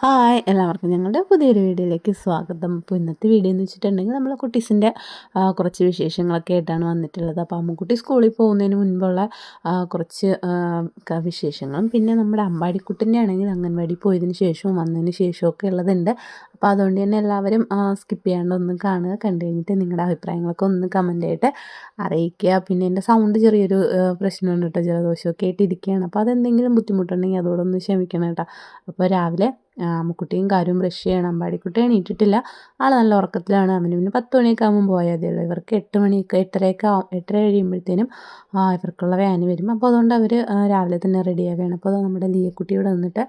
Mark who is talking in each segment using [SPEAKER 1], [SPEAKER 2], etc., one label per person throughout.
[SPEAKER 1] Hi എല്ലാവർക്കും ഞങ്ങളുടെ പുതിയൊരു വീഡിയോയിലേക്ക് സ്വാഗതം. അപ്പോൾ ഇന്നത്തെ വീഡിയോ എന്ന് വെച്ചിട്ടുണ്ടെങ്കിൽ നമ്മൾ കുട്ടീസിന്റെ കുറച്ച് വിശേഷങ്ങളൊക്കെ ആയിട്ടാണ് വന്നിട്ടുള്ളത്. അപ്പോൾ അമ്മക്കുട്ടി സ്കൂളിൽ പോകുന്നതിന് മുൻപുള്ള കുറച്ച് വിശേഷങ്ങളും. പിന്നെ നമ്മുടെ അമ്പാടിക്കുട്ടിന്റെ ആണെങ്കിൽ അംഗൻവാടി പോയതിന് ശേഷവും വന്നതിന് ശേഷവും ഒക്കെ ഉള്ളതുണ്ട്. അപ്പോൾ അതുകൊണ്ട് തന്നെ എല്ലാവരും സ്കിപ്പ് ചെയ്യാണ്ട് ഒന്ന് കാണുക. കണ്ടു കഴിഞ്ഞിട്ട് നിങ്ങളുടെ അഭിപ്രായങ്ങളൊക്കെ ഒന്ന് കമന്റ് ആയിട്ട് അറിയിക്കുക. പിന്നെ എന്റെ സൗണ്ട് ചെറിയൊരു പ്രശ്നമുണ്ട് കേട്ടോ. ജലദോഷമൊക്കെ ആയിട്ട് ഇരിക്കുകയാണ് അപ്പോൾ അതെന്തെങ്കിലും ബുദ്ധിമുട്ടുണ്ടെങ്കിൽ അതോടൊന്ന് ക്ഷമിക്കണം കേട്ടോ. അപ്പോൾ രാവിലെ അമ്മുക്കുട്ടിയും കാരും ബ്രഷ് ചെയ്യണം. അമ്പാടിക്കുട്ടി എണീറ്റിട്ടില്ല. ആൾ നല്ല ഉറക്കത്തിലാണ്. അവന് പിന്നെ പത്ത് മണിയൊക്കെ ആകുമ്പോൾ പോയാൽ മതിയല്ലോ. ഇവർക്ക് എട്ട് മണിയൊക്കെ എട്ടരയൊക്കെ ആവും എട്ടര കഴിയുമ്പോഴത്തേനും ആ, ഇവർക്കുള്ള വാന് വരും. അപ്പോൾ അതുകൊണ്ട് അവർ രാവിലെ തന്നെ റെഡി ആവുകയാണ്. അപ്പോൾ നമ്മുടെ ലീയക്കുട്ടിയോട് വന്നിട്ട്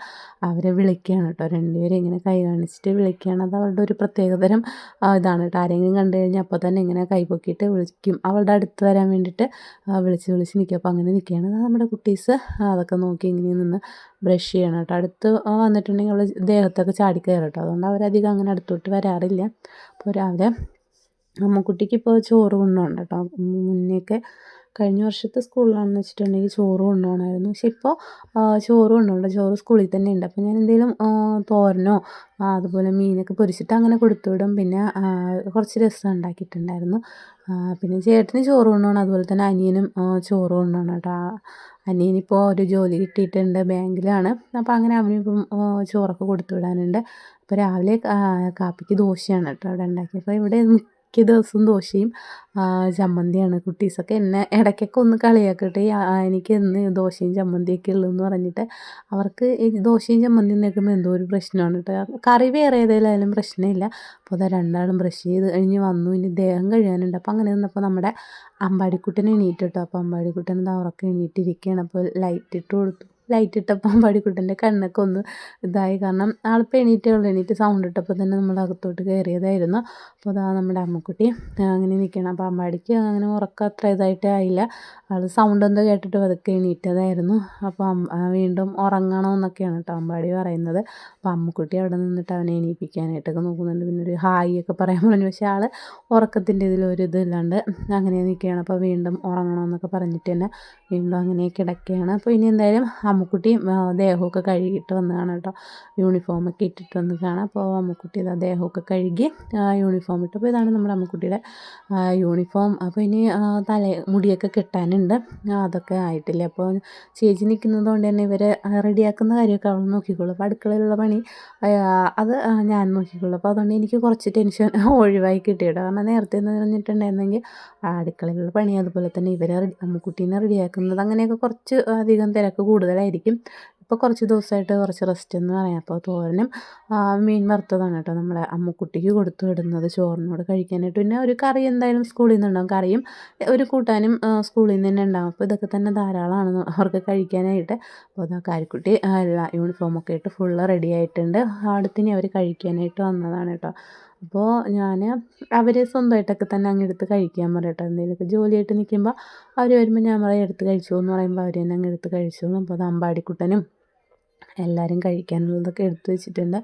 [SPEAKER 1] അവരെ വിളിക്കുകയാണ് കേട്ടോ. രണ്ടുപേരും ഇങ്ങനെ കൈ കാണിച്ചിട്ട് വിളിക്കുകയാണ്. അത് അവളുടെ ഒരു പ്രത്യേകതരം ഇതാണ് കേട്ടോ. ആരെങ്കിലും കണ്ടു കഴിഞ്ഞാൽ അപ്പോൾ തന്നെ ഇങ്ങനെ കൈ പൊക്കിയിട്ട് വിളിക്കും. അവളുടെ അടുത്ത് വരാൻ വേണ്ടിയിട്ട് വിളിച്ച് വിളിച്ച് നിൽക്കും അപ്പോൾ അങ്ങനെ നിൽക്കുകയാണ് നമ്മുടെ കുട്ടീസ്. അതൊക്കെ നോക്കി ഇങ്ങനെ നിന്ന് ബ്രഷ് ചെയ്യണം കേട്ടോ. അടുത്ത് വന്നിട്ടുണ്ടെങ്കിൽ അവൾ ദേഹത്തൊക്കെ ചാടി കേട്ടോ. അതുകൊണ്ട് അവരധികം അങ്ങനെ അടുത്തോട്ട് വരാറില്ല. അപ്പോൾ രാവിലെ അമ്മക്കുട്ടിക്ക് ഇപ്പോൾ ചോറ് ഉണ്ണുണ്ട് കേട്ടോ. മുന്നേയൊക്കെ കഴിഞ്ഞ വർഷത്തെ സ്കൂളിലാണെന്ന് വെച്ചിട്ടുണ്ടെങ്കിൽ ചോറ് കൊണ്ടുപോകണമായിരുന്നു. പക്ഷെ ഇപ്പോൾ ചോറ് കൊണ്ടുപോകണ്ട. ചോറ് സ്കൂളിൽ തന്നെ ഉണ്ട്. അപ്പോൾ ഞാൻ എന്തെങ്കിലും തോരനോ അതുപോലെ മീനൊക്കെ പൊരിച്ചിട്ട് അങ്ങനെ കൊടുത്തു വിടും. പിന്നെ കുറച്ച് രസം ഉണ്ടാക്കിയിട്ടുണ്ടായിരുന്നു. പിന്നെ ചേട്ടന് ചോറ് കൊണ്ടുപോകണം. അതുപോലെ തന്നെ അനിയനും ചോറ് കൊണ്ടുപോകണം കേട്ടോ. അനിയനിപ്പോൾ ഒരു ജോലി കിട്ടിയിട്ടുണ്ട് ബാങ്കിലാണ്. അപ്പോൾ അങ്ങനെ അവനിപ്പം ചോറൊക്കെ കൊടുത്തു വിടാനുണ്ട്. അപ്പോൾ രാവിലെ കാപ്പിക്ക് ദോശയാണ് കേട്ടോ അവിടെ ഉണ്ടാക്കിയത്. അപ്പോൾ ഇവിടെ മിക്ക ദിവസവും ദോശയും ചമ്മന്തിയാണ്. കുട്ടീസൊക്കെ എന്നെ ഇടയ്ക്കൊക്കെ ഒന്ന് കളിയാക്കട്ടെ. എനിക്ക് എന്ന് ദോശയും ചമ്മന്തിയൊക്കെ ഉള്ളൂ എന്ന് പറഞ്ഞിട്ട് അവർക്ക് ദോശയും ചമ്മന്തിയും നിൽക്കുമ്പോൾ എന്തോ ഒരു പ്രശ്നമാണ് കേട്ടോ. കറി വേറെ ഏതായാലും പ്രശ്നമില്ല. അപ്പോൾ അതാ രണ്ടാളും ബ്രഷ് ചെയ്ത് കഴിഞ്ഞ് വന്നു. ഇനി ദേഹം കഴുകാനുണ്ട്. അപ്പോൾ അങ്ങനെ നിന്നപ്പോൾ നമ്മുടെ അമ്പാടിക്കുട്ടൻ എണീറ്റ് കേട്ടോ. അപ്പോൾ അമ്പാടിക്കുട്ടൻ അവർക്ക് എണീറ്റിരിക്കുകയാണ് അപ്പോൾ ലൈറ്റ് ഇട്ട് കൊടുത്തു. ലൈറ്റ് ഇട്ടപ്പം പടിക്കുട്ടന്റെ കണ്ണൊക്കെ ഒന്ന് ഇതായി. കാരണം ആളിപ്പോൾ എണീറ്റേ ഉള്ളൂ. എണീറ്റ് സൗണ്ട് ഇട്ടപ്പോൾ തന്നെ നമ്മൾ അകത്തോട്ട് കയറിയതായിരുന്നു. അപ്പോൾ അതാ നമ്മുടെ അമ്മക്കുട്ടി അങ്ങനെ നിൽക്കണം. അപ്പോൾ അമ്പാടിക്ക് അങ്ങനെ ഉറക്കം അത്ര ഇതായിട്ടേ ആയില്ല. ആൾ സൗണ്ട് എന്തോ കേട്ടിട്ട് അതൊക്കെ എണീറ്റതായിരുന്നു. അപ്പോൾ വീണ്ടും ഉറങ്ങണമെന്നൊക്കെയാണ് കേട്ടോ അമ്പാടി പറയുന്നത്. അപ്പോൾ അമ്മക്കുട്ടി അവിടെ നിന്നിട്ട് അവനെ എണീപ്പിക്കാനായിട്ടൊക്കെ നോക്കുന്നുണ്ട്. പിന്നെ ഒരു ഹായ് ഒക്കെ പറയാൻ പറഞ്ഞു. പക്ഷേ ആൾ ഉറക്കത്തിന്റെ ഇതിലൊരു ഇതില്ലാണ്ട് അങ്ങനെ നിൽക്കുകയാണ് അപ്പോൾ വീണ്ടും ഉറങ്ങണമെന്നൊക്കെ പറഞ്ഞിട്ട് തന്നെ വീണ്ടും അങ്ങനെ കിടക്കുകയാണ്. അപ്പോൾ ഇനി എന്തായാലും അമ്മുക്കുട്ടി ദേഹമൊക്കെ കഴുകിയിട്ട് വന്നതാണ് കേട്ടോ. യൂണിഫോമൊക്കെ ഇട്ടിട്ട് വന്ന് കാണാം അപ്പോൾ അമ്മുക്കുട്ടി ഇതാ ദേഹമൊക്കെ കഴുകി യൂണിഫോം ഇട്ടു. അപ്പോൾ ഇതാണ് നമ്മുടെ അമ്മുക്കുട്ടിയുടെ യൂണിഫോം അപ്പോൾ ഇനി തല മുടിയൊക്കെ കെട്ടാനുണ്ട്. അതൊക്കെ ആയിട്ടില്ല? അപ്പോൾ ചേച്ചി നിൽക്കുന്നത് കൊണ്ട് തന്നെ ഇവരെ റെഡിയാക്കുന്ന കാര്യമൊക്കെ അവൾ നോക്കിക്കോളും. അപ്പോൾ അടുക്കളയിലുള്ള പണി അത് ഞാൻ നോക്കിക്കോളും. അപ്പോൾ അതുകൊണ്ട് എനിക്ക് കുറച്ച് ടെൻഷൻ ഒഴിവായി കിട്ടിയിട്ടോ. കാരണം നേരത്തെ എന്ന് പറഞ്ഞിട്ടുണ്ടായിരുന്നെങ്കിൽ അടുക്കളയിലുള്ള പണി അതുപോലെ തന്നെ ഇവരെ അമ്മുക്കുട്ടീനെ റെഡിയാക്കുന്നത് അങ്ങനെയൊക്കെ കുറച്ച് അധികം തിരക്ക് കൂടുതലായിരിക്കും ഇപ്പോൾ കുറച്ച് ദിവസമായിട്ട് കുറച്ച് റെസ്റ്റ് എന്ന് പറയാം. അപ്പോൾ തോരനും മീൻ വറുത്തതാണ് കേട്ടോ നമ്മളെ അമ്മക്കുട്ടിക്ക് കൊടുത്തു വിടുന്നത് ചോറിനോട് കഴിക്കാനായിട്ട്. പിന്നെ ഒരു കറി എന്തായാലും സ്കൂളിൽ നിന്നുണ്ടാവും. കറിയും ഒരു കൂട്ടാനും സ്കൂളിൽ നിന്ന് തന്നെ ഉണ്ടാവും. അപ്പോൾ ഇതൊക്കെ തന്നെ ധാരാളമാണ് അവർക്ക് കഴിക്കാനായിട്ട്. അപ്പോൾ അതാ കാരിക്കുട്ടി എല്ലാ യൂണിഫോമൊക്കെ ഇട്ട് ഫുള്ള് റെഡി ആയിട്ടുണ്ട്. അടുത്തിനി അവർ കഴിക്കാനായിട്ട് വന്നതാണ് കേട്ടോ. അപ്പോൾ ഞാൻ അവരെ സ്വന്തമായിട്ടൊക്കെ തന്നെ അങ്ങ് എടുത്ത് കഴിക്കാൻ പറയട്ടെ. എന്തെങ്കിലുമൊക്കെ ജോലിയായിട്ട് നിൽക്കുമ്പോൾ അവർ വരുമ്പോൾ ഞാൻ പറയും എടുത്ത് കഴിച്ചോ എന്ന് പറയുമ്പോൾ അവർ തന്നെ അങ്ങ് എടുത്ത് കഴിച്ചോളും. അപ്പോൾ അത് അമ്പാടിക്കുട്ടനും എല്ലാവരും കഴിക്കാനുള്ളതൊക്കെ എടുത്ത് വെച്ചിട്ടുണ്ട്.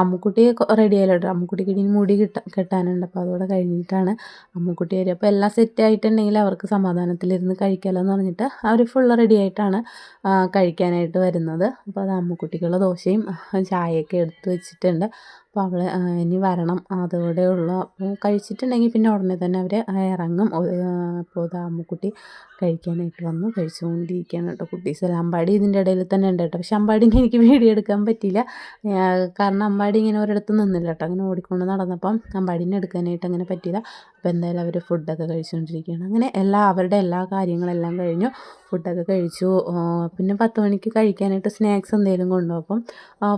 [SPEAKER 1] അമ്മുക്കുട്ടി റെഡി ആയാലോട്ടോ അമ്മക്കുട്ടിക്ക് ഇനി മുടി കിട്ട കെട്ടാനുണ്ട്. അപ്പോൾ അതോടെ കഴിഞ്ഞിട്ടാണ് അമ്മുക്കുട്ടി വരിക. അപ്പോൾ എല്ലാം സെറ്റ് ആയിട്ടുണ്ടെങ്കിൽ അവർക്ക് സമാധാനത്തിലിരുന്ന് കഴിക്കാമല്ലോ എന്ന് പറഞ്ഞിട്ട് അവർ ഫുൾ റെഡി ആയിട്ടാണ് കഴിക്കാനായിട്ട് വരുന്നത്. അപ്പോൾ അത് അമ്മുക്കുട്ടിക്കുള്ള ദോശയും ചായയൊക്കെ എടുത്ത് വെച്ചിട്ടുണ്ട്. അപ്പോൾ അവൾ ഇനി വരണം. അതോടെ ഉള്ളു. അപ്പോൾ കഴിച്ചിട്ടുണ്ടെങ്കിൽ പിന്നെ ഉടനെ തന്നെ അവർ ഇറങ്ങും. അപ്പോൾ അമ്മക്കുട്ടി കഴിക്കാനായിട്ട് വന്നു. കഴിച്ചുകൊണ്ടിരിക്കുകയാണ് കേട്ടോ കുട്ടീസ്. അല്ല അമ്പാടി ഇതിന്റെ ഇടയിൽ തന്നെ ഉണ്ട് കേട്ടോ. പക്ഷെ അമ്പാടിനെ എനിക്ക് വീഡിയോ എടുക്കാൻ പറ്റിയില്ല. കാരണം അമ്പാടി ഇങ്ങനെ ഒരിടത്ത് നിന്നില്ല കേട്ടോ. അങ്ങനെ ഓടിക്കൊണ്ട് നടന്നപ്പം അമ്പാടിനെ എടുക്കാനായിട്ട് അങ്ങനെ പറ്റിയില്ല അപ്പോൾ എന്തായാലും അവർ ഫുഡൊക്കെ കഴിച്ചുകൊണ്ടിരിക്കുകയാണ്. അങ്ങനെ എല്ലാ അവരുടെ എല്ലാ കാര്യങ്ങളെല്ലാം കഴിഞ്ഞു. ഫുഡൊക്കെ കഴിച്ചു. പിന്നെ പത്ത് മണിക്ക് കഴിക്കാനായിട്ട് സ്നാക്സ് എന്തെങ്കിലും കൊണ്ടുപോകും അപ്പം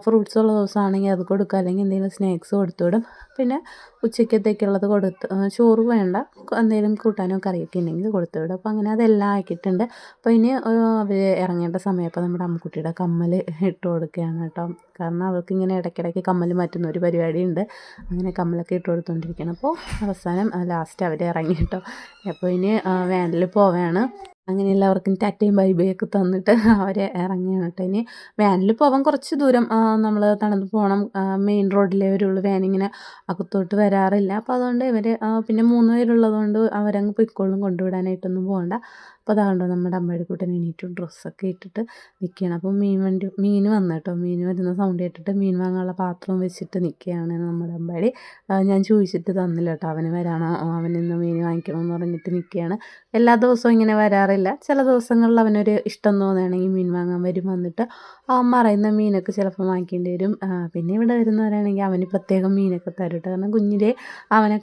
[SPEAKER 1] ഫ്രൂട്ട്സ് ഉള്ള ദിവസമാണെങ്കിൽ അത് കൊടുക്കുക അല്ലെങ്കിൽ എന്തെങ്കിലും സ്നാക്സ് കൊടുത്തു വിടും. പിന്നെ ഉച്ചക്കത്തേക്കുള്ളത് കൊടുത്ത് ചോറ് വേണ്ട എന്തെങ്കിലും കൂട്ടാനോ കറിയൊക്കെ ഉണ്ടെങ്കിൽ കൊടുത്തു വിടും. അപ്പോൾ അങ്ങനെ അതെല്ലാം ആക്കിയിട്ടുണ്ട്. അപ്പോൾ ഇനി അവർ ഇറങ്ങേണ്ട സമയം അപ്പോൾ നമ്മുടെ അമ്മക്കുട്ടിയുടെ കമ്മൽ ഇട്ട് കൊടുക്കുകയാണ് കേട്ടോ. കാരണം അവൾക്ക് ഇങ്ങനെ ഇടയ്ക്കിടയ്ക്ക് കമ്മൽ മാറ്റുന്ന ഒരു പരിപാടിയുണ്ട്. അങ്ങനെ കമ്മലൊക്കെ ഇട്ട് കൊടുത്തുകൊണ്ടിരിക്കണം അപ്പോൾ അവസാനം ലാസ്റ്റ് അവർ ഇറങ്ങി കേട്ടോ. അപ്പോൾ ഇനി വാനിൽ പോവുകയാണ് അങ്ങനെ എല്ലാവർക്കും ടാറ്റയും ഒക്കെ തന്നിട്ട് അവരെ ഇറങ്ങിയാണ് കേട്ടോ. ഇനി വാനിൽ പോകാൻ കുറച്ച് ദൂരം നമ്മൾ നടന്ന് പോകണം മെയിൻ റോഡിലേ വരുള്ളൂ. വാനിങ്ങനെ അകത്തോട്ട് വരാറില്ല. അപ്പോൾ അതുകൊണ്ട് ഇവർ പിന്നെ മൂന്ന് പേരുള്ളത് കൊണ്ട് അവരങ്ങ് പൊയ്ക്കോളും. കൊണ്ടുവിടാനായിട്ടൊന്നും പോകണ്ട അപ്പോൾ അതാണ്ടോ നമ്മുടെ അമ്പാടിക്കുട്ടൻ എണീറ്റും ഡ്രസ്സൊക്കെ ഇട്ടിട്ട് നിൽക്കുകയാണ് അപ്പോൾ മീൻ വണ്ടി മീൻ വന്നു കേട്ടോ. മീൻ വരുന്ന സൗണ്ട് കേട്ടിട്ട് മീൻ വാങ്ങാനുള്ള പാത്രം വെച്ചിട്ട് നിൽക്കുകയാണ് നമ്മുടെ അമ്പാടി ഞാൻ ചോദിച്ചിട്ട് തന്നില്ല കേട്ടോ. അവന് വരാണോ? അവനിന്ന് മീൻ വാങ്ങിക്കണമെന്ന് പറഞ്ഞിട്ട് നിൽക്കുകയാണ് എല്ലാ ദിവസവും ഇങ്ങനെ വരാറില്ല ചില ദിവസങ്ങളിൽ അവനൊരു ഇഷ്ടം തോന്നുകയാണെങ്കിൽ മീൻ വാങ്ങാൻ വരും വന്നിട്ട് അവൻ മറയുന്ന മീനൊക്കെ ചിലപ്പോൾ വാങ്ങിക്കേണ്ടി വരും. പിന്നെ ഇവിടെ വരുന്നവരാണെങ്കിൽ അവന് പ്രത്യേകം മീനൊക്കെ തരും കാരണം കുഞ്ഞിലെ അവനെ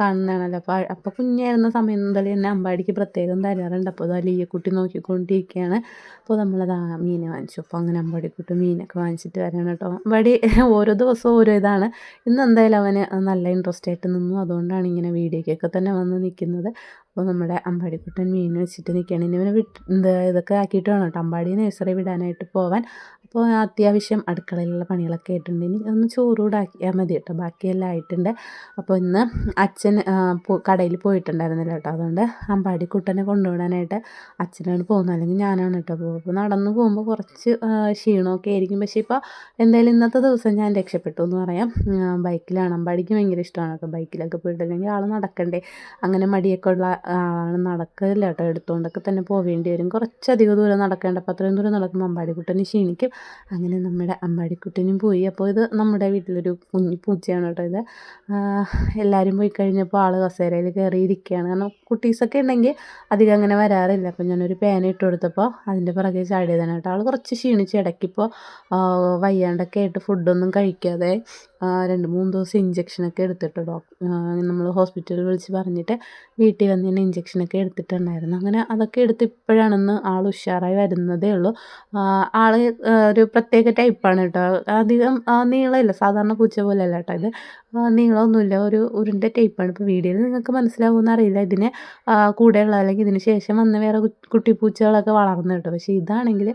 [SPEAKER 1] കാണുന്നതാണല്ലോ. അപ്പോൾ അപ്പോൾ കുഞ്ഞായിരുന്ന സമയം മുതൽ തന്നെ അമ്പാടിക്ക് പ്രത്യേകം തരാറുണ്ട്. അപ്പോൾ അത് ലീയക്കുട്ടി നോക്കിക്കൊണ്ടിരിക്കുകയാണ്. അപ്പോൾ നമ്മളത് മീനെ വാങ്ങിച്ചു. അപ്പോൾ അങ്ങനെ അമ്പാടിക്കുട്ടി മീനൊക്കെ വാങ്ങിച്ചിട്ട് വരാണ് കേട്ടോ. അമ്പാടി ഓരോ ദിവസവും ഓരോ ഇതാണ്. ഇന്ന് എന്തായാലും അവന് നല്ല ഇൻട്രസ്റ്റ് ആയിട്ട് നിന്നു. അതുകൊണ്ടാണ് ഇങ്ങനെ വീഡിയോക്കൊക്കെ തന്നെ വന്ന് നിൽക്കുന്നത്. അപ്പോൾ നമ്മുടെ അമ്പാടിക്കുട്ടൻ മീൻ വെച്ചിട്ട് നിൽക്കുകയാണ്. ഇനി ഇവനെ വിട്ട് ഇതൊക്കെ ആക്കിയിട്ട് വേണം കേട്ടോ അമ്പാടി നഴ്സറി വിടാനായിട്ട് പോവാൻ. അപ്പോൾ അത്യാവശ്യം അടുക്കളയിലുള്ള പണികളൊക്കെ ആയിട്ടുണ്ട്. ഇനി ഒന്ന് ചോറൂടാക്കിയാൽ മതി കേട്ടോ. ബാക്കിയെല്ലാം ആയിട്ടുണ്ട്. അപ്പോൾ ഇന്ന് അച്ഛൻ കടയിൽ പോയിട്ടുണ്ടായിരുന്നില്ല കേട്ടോ. അതുകൊണ്ട് അമ്പാടിക്കുട്ടനെ കൊണ്ടുവിടാനായിട്ട് അച്ഛനാണ് പോകുന്നത്. അല്ലെങ്കിൽ ഞാനാണ് കേട്ടോ പോകുക അപ്പോൾ നടന്നു പോകുമ്പോൾ കുറച്ച് ക്ഷീണമൊക്കെ ആയിരിക്കും. പക്ഷേ ഇപ്പോൾ എന്തായാലും ഇന്നത്തെ ദിവസം ഞാൻ രക്ഷപ്പെട്ടു എന്ന് പറയാം. ബൈക്കിലാണ്. അമ്പാടിക്ക് ഭയങ്കര ഇഷ്ടമാണ് കേട്ടോ. ബൈക്കിലൊക്കെ പോയിട്ടില്ലെങ്കിൽ ആൾ നടക്കണ്ടേ? അങ്ങനെ മടിയൊക്കെ ഉള്ള നടക്കില്ല കേട്ടോ എടുത്തുകൊണ്ടൊക്കെ തന്നെ പോവേണ്ടി വരും. കുറച്ചധികം ദൂരം നടക്കേണ്ട അപ്പോൾ അത്രയും ദൂരം നടക്കുമ്പോൾ അമ്പാടിക്കുട്ടന് ക്ഷീണിക്കും. അങ്ങനെ നമ്മുടെ അമ്പാടിക്കുട്ടനും പോയി. അപ്പോൾ ഇത് നമ്മുടെ വീട്ടിലൊരു കുഞ്ഞു പൂച്ചയാണ് കേട്ടോ ഇത്. എല്ലാവരും പോയി കഴിഞ്ഞപ്പോൾ ആൾ കസേരയിൽ കയറിയിരിക്കുകയാണ് കാരണം കുട്ടീസൊക്കെ ഉണ്ടെങ്കിൽ അധികം അങ്ങനെ വരാറില്ല. അപ്പോൾ ഞാനൊരു പേന ഇട്ട് കൊടുത്തപ്പോൾ അതിന്റെ പിറകെ ചാടിയതാണ് കേട്ടോ. ആൾ കുറച്ച് ക്ഷീണിച്ച് ഇടയ്ക്കിപ്പോൾ വയ്യാണ്ടൊക്കെ ആയിട്ട് ഫുഡൊന്നും കഴിക്കാതെ രണ്ട് മൂന്ന് ദിവസം ഇഞ്ചക്ഷനൊക്കെ എടുത്തിട്ട് ഡോക്ടർ നമ്മൾ ഹോസ്പിറ്റലിൽ വിളിച്ച് പറഞ്ഞിട്ട് വീട്ടിൽ വന്ന് തന്നെ ഇഞ്ചക്ഷനൊക്കെ എടുത്തിട്ടുണ്ടായിരുന്നു. അങ്ങനെ അതൊക്കെ എടുത്ത് ഇപ്പോഴാണെന്ന് ആൾ ഉഷാറായി വരുന്നതേ ഉള്ളൂ. ആൾ ഒരു പ്രത്യേക ടൈപ്പാണ് കേട്ടോ അധികം നീളമില്ല. സാധാരണ പൂച്ച പോലെ അല്ല കേട്ടോ ഇത് നീളമൊന്നുമില്ല. ഒരു ഉരുണ്ട ടൈപ്പാണ് ഇപ്പോൾ വീഡിയോയിൽ നിങ്ങൾക്ക് മനസ്സിലാവുമെന്ന് അറിയില്ല. ഇതിന് കൂടെയുള്ള അല്ലെങ്കിൽ ഇതിന് ശേഷം വന്ന വേറെ കുട്ടിപ്പൂച്ചകളൊക്കെ വളർന്നു കേട്ടോ പക്ഷേ ഇതാണെങ്കിൽ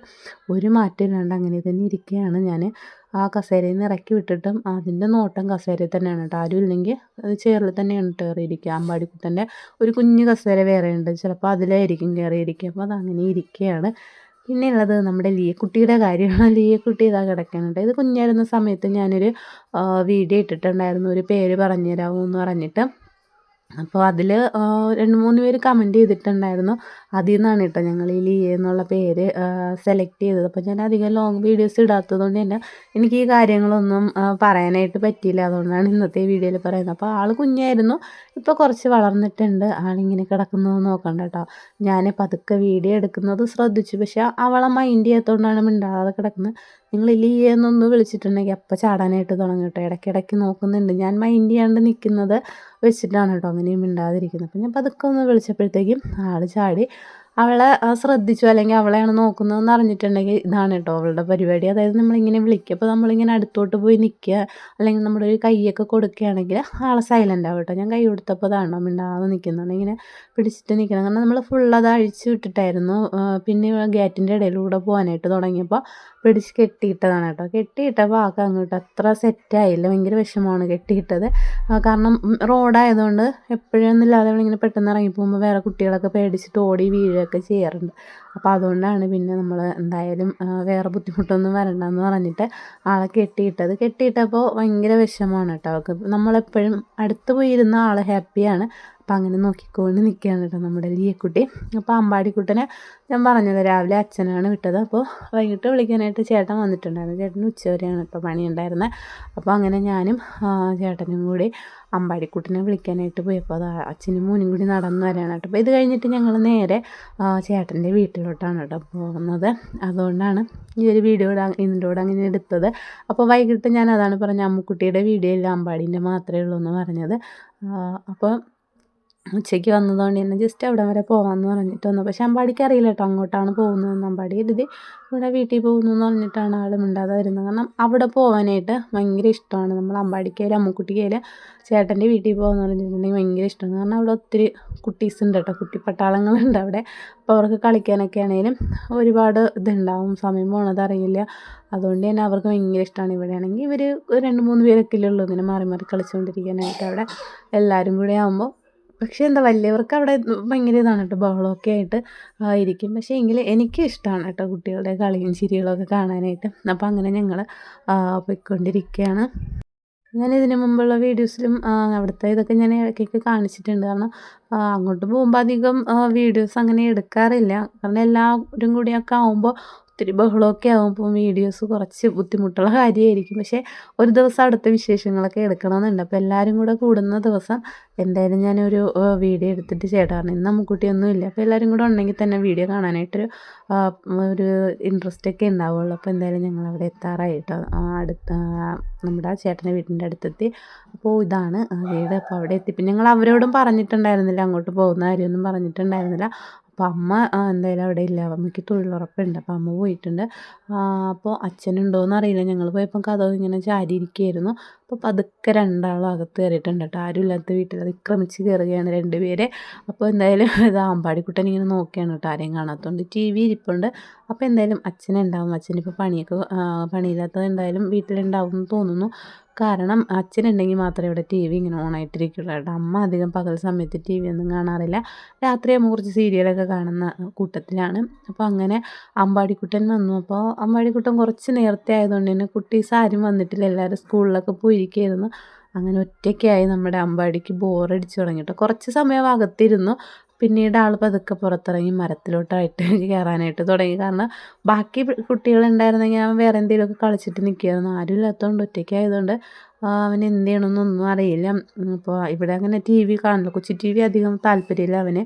[SPEAKER 1] ഒരു മാറ്റം ഇല്ലാണ്ട് അങ്ങനെ തന്നെ ഇരിക്കുകയാണ് ഞാൻ ആ കസേരയിൽ നിന്ന് ഇറക്കി വിട്ടിട്ടും അതിന്റെ നോട്ടം കസേരയിൽ തന്നെയാണ് കേട്ടോ. ആരും ഇല്ലെങ്കിൽ അത് ചെയറിൽ തന്നെയാണ് കയറിയിരിക്കുക. അമ്പാടിക്കുട്ടന്റെ ഒരു കുഞ്ഞു കസേര വേറെ ഉണ്ട്. ചിലപ്പോൾ അതിലായിരിക്കും കയറിയിരിക്കുക. അപ്പോൾ അതങ്ങനെ ഇരിക്കുകയാണ്. പിന്നെ ഉള്ളത് നമ്മുടെ ലിയക്കുട്ടിയുടെ കാര്യമാണ്. ലിയക്കുട്ടി ഇതാ കിടക്കുന്നുണ്ട് ഇത് കുഞ്ഞായിരുന്ന സമയത്ത് ഞാനൊരു വീഡിയോ ഇട്ടിട്ടുണ്ടായിരുന്നു. ഒരു പേര് പറഞ്ഞു തരാമോ എന്ന് പറഞ്ഞിട്ട് അപ്പോൾ അതിൽ രണ്ട് മൂന്ന് പേര് കമന്റ് ചെയ്തിട്ടുണ്ടായിരുന്നു. അതിൽ നിന്നാണ് കേട്ടോ ഞങ്ങൾ ഈ ലീ എന്നുള്ള പേര് സെലക്ട് ചെയ്തത്. അപ്പോൾ ഞാൻ അധികം ലോങ് വീഡിയോസ് ഇടാത്തത് കൊണ്ട് തന്നെ എനിക്ക് ഈ കാര്യങ്ങളൊന്നും പറയാനായിട്ട് പറ്റിയില്ല. അതുകൊണ്ടാണ് ഇന്നത്തെ വീഡിയോയിൽ പറയുന്നത്. അപ്പോൾ ആൾ കുഞ്ഞായിരുന്നു. ഇപ്പോൾ കുറച്ച് വളർന്നിട്ടുണ്ട്. ആളിങ്ങനെ കിടക്കുന്നത് നോക്കണ്ട കേട്ടോ ഞാൻ പതുക്കെ വീഡിയോ എടുക്കുന്നത് ശ്രദ്ധിച്ചു. പക്ഷേ അവളെ മൈൻഡ് ചെയ്യാത്തതുകൊണ്ടാണ് മിണ്ടാതെ കിടക്കുന്നത്. നിങ്ങൾ ലിയ എന്നൊന്ന് വിളിച്ചിട്ടുണ്ടെങ്കിൽ അപ്പം ചാടാനായിട്ട് തുടങ്ങും ഇടയ്ക്കിടയ്ക്ക് നോക്കുന്നുണ്ട്. ഞാൻ മൈൻഡ് ചെയ്യാണ്ട് നിൽക്കുന്നത് വെച്ചിട്ടാണ് കേട്ടോ. അങ്ങനെയും മിണ്ടാതിരിക്കുന്നത്. അപ്പം ഞാൻ പതുക്കെ ഒന്ന് വിളിച്ചപ്പോഴത്തേക്കും ആൾ ചാടി. അവളെ ശ്രദ്ധിച്ചു. അല്ലെങ്കിൽ അവളെയാണ് നോക്കുന്നതെന്ന് അറിഞ്ഞിട്ടുണ്ടെങ്കിൽ ഇതാണ് കേട്ടോ അവളുടെ പരിപാടി. അതായത് നമ്മളിങ്ങനെ വിളിക്കുക. അപ്പോൾ നമ്മളിങ്ങനെ അടുത്തോട്ട് പോയി നിൽക്കുക. അല്ലെങ്കിൽ നമ്മുടെ ഒരു കൈയൊക്കെ കൊടുക്കുകയാണെങ്കിൽ ആൾ സൈലന്റ് ആവും കേട്ടോ. ഞാൻ കൈ കൊടുത്തപ്പോൾ അതാണോ മിണ്ടാതെ നിൽക്കുന്നുണ്ട്. ഇങ്ങനെ പിടിച്ചിട്ട് നിൽക്കണം. കാരണം നമ്മൾ ഫുൾ അത് അഴിച്ചു വിട്ടിട്ടായിരുന്നു. പിന്നെ ഗേറ്റിന്റെ ഇടയിലൂടെ പോകാനായിട്ട് തുടങ്ങിയപ്പോൾ പിടിച്ച് കെട്ടിയിട്ടതാണ് കേട്ടോ. കെട്ടിയിട്ടപ്പോൾ ആൾക്ക് അങ്ങോട്ട് അത്ര സെറ്റായില്ല ഭയങ്കര വിഷമമാണ് കെട്ടിയിട്ടത്. കാരണം റോഡായതുകൊണ്ട് എപ്പോഴൊന്നും ഇല്ലാതെ ഇങ്ങനെ പെട്ടെന്ന് ഇറങ്ങി പോകുമ്പോൾ വേറെ കുട്ടികളൊക്കെ പേടിച്ചിട്ട് ഓടി വീഴുകയൊക്കെ ചെയ്യാറുണ്ട്. അപ്പോൾ അതുകൊണ്ടാണ് പിന്നെ നമ്മൾ എന്തായാലും വേറെ ബുദ്ധിമുട്ടൊന്നും വരണ്ടെന്ന് പറഞ്ഞിട്ട് ആളെ കെട്ടിയിട്ടത്. കെട്ടിയിട്ടപ്പോൾ ഭയങ്കര വിഷമമാണ് കേട്ടോ. അവൾക്ക് നമ്മളെപ്പോഴും അടുത്ത് പോയിരുന്ന ആൾ ഹാപ്പിയാണ് അപ്പം അങ്ങനെ നോക്കിക്കൊണ്ട് നിൽക്കുകയാണ് കേട്ടോ നമ്മുടെ ലിയക്കുട്ടി. അപ്പോൾ അമ്പാടിക്കുട്ടനെ ഞാൻ പറഞ്ഞത് രാവിലെ അച്ഛനാണ് വിട്ടത്. അപ്പോൾ വൈകിട്ട് വിളിക്കാനായിട്ട് ചേട്ടൻ വന്നിട്ടുണ്ടായിരുന്നു. ചേട്ടന് ഉച്ചവരെയാണ് പണി പണിയുണ്ടായിരുന്നത്. അപ്പോൾ അങ്ങനെ ഞാനും ചേട്ടനും കൂടി അമ്പാടിക്കുട്ടനെ വിളിക്കാനായിട്ട് പോയപ്പോൾ അത് അച്ഛനും മോനും കൂടി നടന്നു കേട്ടോ. അപ്പോൾ ഇത് കഴിഞ്ഞിട്ട് ഞങ്ങൾ നേരെ ചേട്ടന്റെ വീട്ടിലോട്ടാണ് കേട്ടോ പോകുന്നത്. അതുകൊണ്ടാണ് ഈ ഒരു വീഡിയോ ഇതിന്റെ കൂടെ അങ്ങനെ എടുത്തത്. അപ്പോൾ വൈകിട്ട് ഞാൻ അതാണ് പറഞ്ഞത് അമ്മുക്കുട്ടിയുടെ വീഡിയോ ഇല്ല അമ്പാടീന്റെ മാത്രമേ ഉള്ളൂ എന്ന് പറഞ്ഞത്. അപ്പോൾ ഉച്ചയ്ക്ക് വന്നതുകൊണ്ട് തന്നെ ജസ്റ്റ് അവിടെ വരെ പോകാമെന്ന് പറഞ്ഞിട്ട് വന്നു. പക്ഷെ അമ്പാടിക്ക് അറിയില്ല കേട്ടോ അങ്ങോട്ടാണ് പോകുന്നതെന്ന്. അമ്പാടി കരുതി ഇവിടെ വീട്ടിൽ പോകുന്നു എന്ന് പറഞ്ഞിട്ടാണ് ആൾ മിണ്ടാതെ വരുന്നത്. കാരണം അവിടെ പോകാനായിട്ട് ഭയങ്കര ഇഷ്ടമാണ്. നമ്മൾ അമ്പാടിക്കായാലും അമ്മുക്കുട്ടിക്കായാലും ചേട്ടന്റെ വീട്ടിൽ പോകുന്ന പറഞ്ഞിട്ടുണ്ടെങ്കിൽ ഭയങ്കര ഇഷ്ടമാണ്. കാരണം അവിടെ ഒത്തിരി കുട്ടീസ് ഉണ്ട് കേട്ടോ കുട്ടിപ്പട്ടാളങ്ങളുണ്ട് അവിടെ. അപ്പോൾ അവർക്ക് കളിക്കാനൊക്കെ ആണെങ്കിലും ഒരുപാട് ഇതുണ്ടാവും. സമയം പോണത് അറിയില്ല. അതുകൊണ്ട് തന്നെ അവർക്ക് ഭയങ്കര ഇഷ്ടമാണ് ഇവിടെയാണെങ്കിൽ ഇവർ രണ്ട് മൂന്ന് പേരൊക്കെ ഇല്ലേ ഉള്ളൂ. ഇങ്ങനെ മാറി മാറി കളിച്ചുകൊണ്ടിരിക്കാനായിട്ട് അവിടെ. എല്ലാവരും കൂടെ ആകുമ്പോൾ പക്ഷേ എന്താ വലിയവർക്ക് അവിടെ ഭയങ്കര ഇതാണ് കേട്ടോ ബഹളമൊക്കെ ആയിട്ട് ആയിരിക്കും പക്ഷേ എങ്കിൽ എനിക്ക് ഇഷ്ടമാണ് കേട്ടോ കുട്ടികളുടെ കളിയും ചിരികളൊക്കെ കാണാനായിട്ട്. അപ്പോൾ അങ്ങനെ ഞങ്ങൾ പോയിക്കൊണ്ടിരിക്കുകയാണ്. ഞാൻ ഇതിനു മുമ്പുള്ള വീഡിയോസിലും അവിടുത്തെ ഇതൊക്കെ ഞാൻ ഇടയ്ക്കൊക്കെ കാണിച്ചിട്ടുണ്ട്. കാരണം അങ്ങോട്ട് പോകുമ്പോൾ അധികം വീഡിയോസ് അങ്ങനെ എടുക്കാറില്ല. കാരണം എല്ലാവരും കൂടിയൊക്കെ ആകുമ്പോൾ ഒത്തിരി ബഹളമൊക്കെ ആകുമ്പോൾ വീഡിയോസ് കുറച്ച് ബുദ്ധിമുട്ടുള്ള കാര്യമായിരിക്കും പക്ഷേ ഒരു ദിവസം അടുത്ത വിശേഷങ്ങളൊക്കെ എടുക്കണമെന്നുണ്ട്. അപ്പോൾ എല്ലാവരും കൂടെ കൂടുന്ന ദിവസം എന്തായാലും ഞാനൊരു വീഡിയോ എടുത്തിട്ട് ചേട്ടാണ് ഇന്ന് അമ്മുക്കുട്ടിയൊന്നും ഇല്ല അപ്പോൾ എല്ലാവരും കൂടെ ഉണ്ടെങ്കിൽ തന്നെ വീഡിയോ കാണാനായിട്ടൊരു ഒരു ഇൻട്രസ്റ്റ് ഒക്കെ ഉണ്ടാവുള്ളൂ. അപ്പോൾ എന്തായാലും ഞങ്ങൾ അവിടെ എത്താറായിട്ടോ അടുത്ത നമ്മുടെ ചേട്ടന്റെ വീടിന്റെ അടുത്തെത്തി. അപ്പോൾ ഇതാണ് വീട്. അപ്പോൾ അവിടെ എത്തി. പിന്നെ ഞങ്ങൾ അവരോടും പറഞ്ഞിട്ടുണ്ടായിരുന്നില്ല അങ്ങോട്ട് പോകുന്ന കാര്യമൊന്നും പറഞ്ഞിട്ടുണ്ടായിരുന്നില്ല. അപ്പോൾ അമ്മ എന്തായാലും അവിടെ ഇല്ല. അമ്മയ്ക്ക് തൊഴിലുറപ്പുണ്ട്. അപ്പം അമ്മ പോയിട്ടുണ്ട്. അപ്പോൾ അച്ഛനുണ്ടോയെന്ന് അറിയില്ല ഞങ്ങൾ പോയപ്പം കഥവ് ഇങ്ങനെ ചാരിയിരിക്കുകയായിരുന്നു അപ്പോൾ പതുക്കെ രണ്ടാളും അകത്ത് കയറിയിട്ടുണ്ട് കേട്ടോ ആരും ഇല്ലാത്ത വീട്ടിൽ അതിക്രമിച്ച് കയറുകയാണ് രണ്ടുപേരെ അപ്പോൾ എന്തായാലും ഇത് ആമ്പാടിക്കുട്ടൻ ഇങ്ങനെ നോക്കിയാണ് കേട്ടോ ആരെയും കാണാത്തതുകൊണ്ട് ടി വി ഇരിപ്പുണ്ട്. അപ്പോൾ എന്തായാലും അച്ഛനുണ്ടാവും അച്ഛനിപ്പോൾ പണിയൊക്കെ പണിയില്ലാത്തത് എന്തായാലും വീട്ടിലുണ്ടാവും എന്ന് തോന്നുന്നു. കാരണം അച്ഛനുണ്ടെങ്കിൽ മാത്രമേ ഇവിടെ ടി വി ഇങ്ങനെ ഓണായിട്ടിരിക്കുള്ളൂ. കേട്ടോ അമ്മ അധികം പകൽ സമയത്ത് ടി വി ഒന്നും കാണാറില്ല. രാത്രിയാകുമ്പോൾ കുറച്ച് സീരിയലൊക്കെ കാണുന്ന കൂട്ടത്തിലാണ്. അപ്പോൾ അങ്ങനെ അമ്പാടിക്കുട്ടൻ വന്നു. അപ്പോൾ അമ്പാടിക്കുട്ടൻ കുറച്ച് നേരത്തെ ആയതുകൊണ്ട് തന്നെ കുട്ടീസ് ആരും വന്നിട്ടില്ല. എല്ലാവരും സ്കൂളിലൊക്കെ പോയിരിക്കുകയായിരുന്നു അങ്ങനെ ഒറ്റയ്ക്കായി നമ്മുടെ അമ്പാടിക്ക് ബോറടിച്ച് തുടങ്ങിയിട്ട് കുറച്ച് സമയം അകത്തിരുന്നു. പിന്നീട് ആൾ പതുക്കെ പുറത്തിറങ്ങി മരത്തിലോട്ടായിട്ട് കയറാനായിട്ട് തുടങ്ങി. കാരണം ബാക്കി കുട്ടികളുണ്ടായിരുന്നെങ്കിൽ ഞാൻ വേറെ എന്തെങ്കിലുമൊക്കെ കളിച്ചിട്ട് നിൽക്കുകയായിരുന്നു ആരും ഇല്ലാത്തതുകൊണ്ട് ഒറ്റയ്ക്കായതുകൊണ്ട് അവൻ എന്ത് ചെയ്യണമെന്നൊന്നും അറിയില്ല. അപ്പോൾ ഇവിടെ അങ്ങനെ ടി വി കാണില്ല കൊച്ചു ടി വി അധികം താല്പര്യമില്ല അവന്.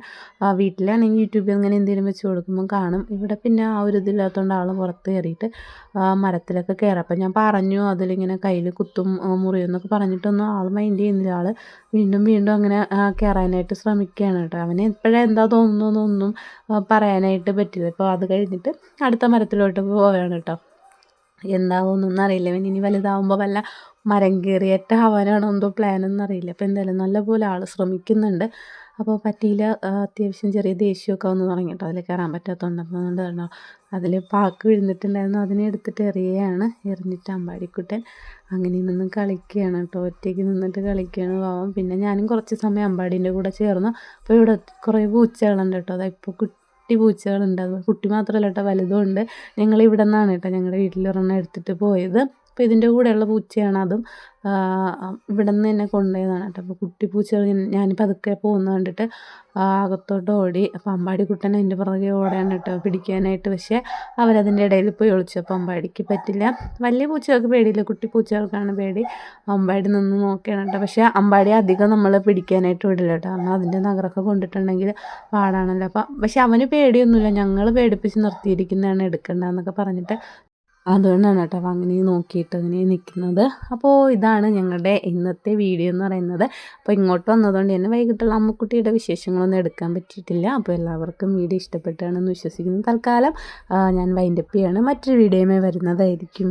[SPEAKER 1] വീട്ടിലാണെങ്കിൽ യൂട്യൂബിൽ അങ്ങനെ എന്തെങ്കിലും വെച്ച് കൊടുക്കുമ്പോൾ കാണും. ഇവിടെ പിന്നെ ആ ഒരു ഇതില്ലാത്തതുകൊണ്ട് ആൾ പുറത്ത് കയറിയിട്ട് മരത്തിലൊക്കെ കയറാം. അപ്പം ഞാൻ പറഞ്ഞു അതിലിങ്ങനെ കയ്യിൽ കുത്തും മുറിയും എന്നൊക്കെ പറഞ്ഞിട്ടൊന്നും ആൾ മൈൻഡ് ചെയ്യുന്നില്ല. ആൾ വീണ്ടും വീണ്ടും അങ്ങനെ കയറാനായിട്ട് ശ്രമിക്കുകയാണ് കേട്ടോ. അവന് എപ്പോഴും എന്താ തോന്നുന്നതെന്നൊന്നും പറയാനായിട്ട് പറ്റില്ല. അപ്പോൾ അത് കഴിഞ്ഞിട്ട് അടുത്ത മരത്തിലോട്ട് പോവുകയാണ് കേട്ടോ. എന്താവുമെന്നൊന്നും അറിയില്ല പിന്നെ ഇനി വലുതാവുമ്പോൾ വല്ല മരം കയറിയേറ്റ ആവാനാണോ എന്തോ പ്ലാൻ എന്നറിയില്ല അപ്പോൾ എന്തായാലും നല്ലപോലെ ആൾ ശ്രമിക്കുന്നുണ്ട്. അപ്പോൾ പറ്റിയില്ല അത്യാവശ്യം ചെറിയ ദേഷ്യമൊക്കെ വന്ന് തുടങ്ങിയിട്ടോ അതിൽ കയറാൻ പറ്റാത്തതുകൊണ്ട് കണ്ടോ അതിൽ പാക്ക് വിഴുന്നിട്ടുണ്ടായിരുന്നു. അതിനെ എടുത്തിട്ട് എറിയുകയാണ്. എറിഞ്ഞിട്ട് അമ്പാടിക്കുട്ടൻ അങ്ങനെ നിന്ന് കളിക്കുകയാണ് കേട്ടോ. ഒറ്റയ്ക്ക് നിന്നിട്ട് കളിക്കുകയാണ് പാവം. പിന്നെ ഞാനും കുറച്ച് സമയം അമ്പാടീന്റെ കൂടെ ചേർന്നു. അപ്പോൾ ഇവിടെ കുറേ പൂച്ചകളുണ്ട് കേട്ടോ. അതാ ഇപ്പോൾ കുട്ടി പൂച്ചകളുണ്ട് അത് കുട്ടി മാത്രമല്ല കേട്ടോ വലുതും ഉണ്ട്. ഞങ്ങൾ ഇവിടെ നിന്നാണ് കേട്ടോ ഞങ്ങളുടെ വീട്ടിൽ ഒരെണ്ണം എടുത്തിട്ട് പോയത്. അപ്പോൾ ഇതിന്റെ കൂടെയുള്ള പൂച്ചയാണ് അതും. ഇവിടെ നിന്ന് തന്നെ കൊണ്ടുപോയതാണ് കേട്ടോ. അപ്പോൾ കുട്ടി പൂച്ച ഞാൻ പതുക്കെ പോകുന്നത് കണ്ടിട്ട് അകത്തോട്ട് ഓടി. അപ്പോൾ അമ്പാടി കുട്ടൻ അതിന്റെ പുറകെ ഓടാണ് കേട്ടോ പിടിക്കാനായിട്ട്. പക്ഷേ അവരതിന്റെ ഇടയിൽ പോയി ഒളിച്ചു. അപ്പോൾ അമ്പാടിക്ക് പറ്റില്ല. വലിയ പൂച്ചകൾക്ക് പേടിയില്ല. കുട്ടി പൂച്ചകൾക്കാണ് പേടി. അമ്പാടി നിന്ന് നോക്കുകയാണ് കേട്ടോ. പക്ഷേ അമ്പാടി അധികം നമ്മൾ പിടിക്കാനായിട്ട് വിടില്ല കേട്ടോ. കാരണം അതിന്റെ നഗറൊക്കെ കൊണ്ടിട്ടുണ്ടെങ്കിൽ പാടാണല്ലോ. അപ്പം പക്ഷേ അവന് പേടിയൊന്നുമില്ല. ഞങ്ങൾ പേടിപ്പിച്ച് നിർത്തിയിരിക്കുന്നതാണ് എടുക്കേണ്ടതെന്നൊക്കെ പറഞ്ഞിട്ട് അതുകൊണ്ടാണ് കേട്ടോ അപ്പോൾ അങ്ങനെ നോക്കിയിട്ട് അങ്ങനെ നിൽക്കുന്നത് അപ്പോൾ ഇതാണ് ഞങ്ങളുടെ ഇന്നത്തെ വീഡിയോ എന്ന് പറയുന്നത്. അപ്പോൾ ഇങ്ങോട്ട് വന്നതുകൊണ്ട് തന്നെ വൈകിട്ടുള്ള അമ്മക്കുട്ടിയുടെ വിശേഷങ്ങളൊന്നും എടുക്കാൻ പറ്റിയിട്ടില്ല. അപ്പോൾ എല്ലാവർക്കും വീഡിയോ ഇഷ്ടപ്പെട്ടാണെന്ന് വിശ്വസിക്കുന്നു. തൽക്കാലം ഞാൻ വൈൻഡപ്പ് ചെയ്യാണ്. മറ്റൊരു വീഡിയോയുമായി വരുന്നതായിരിക്കും.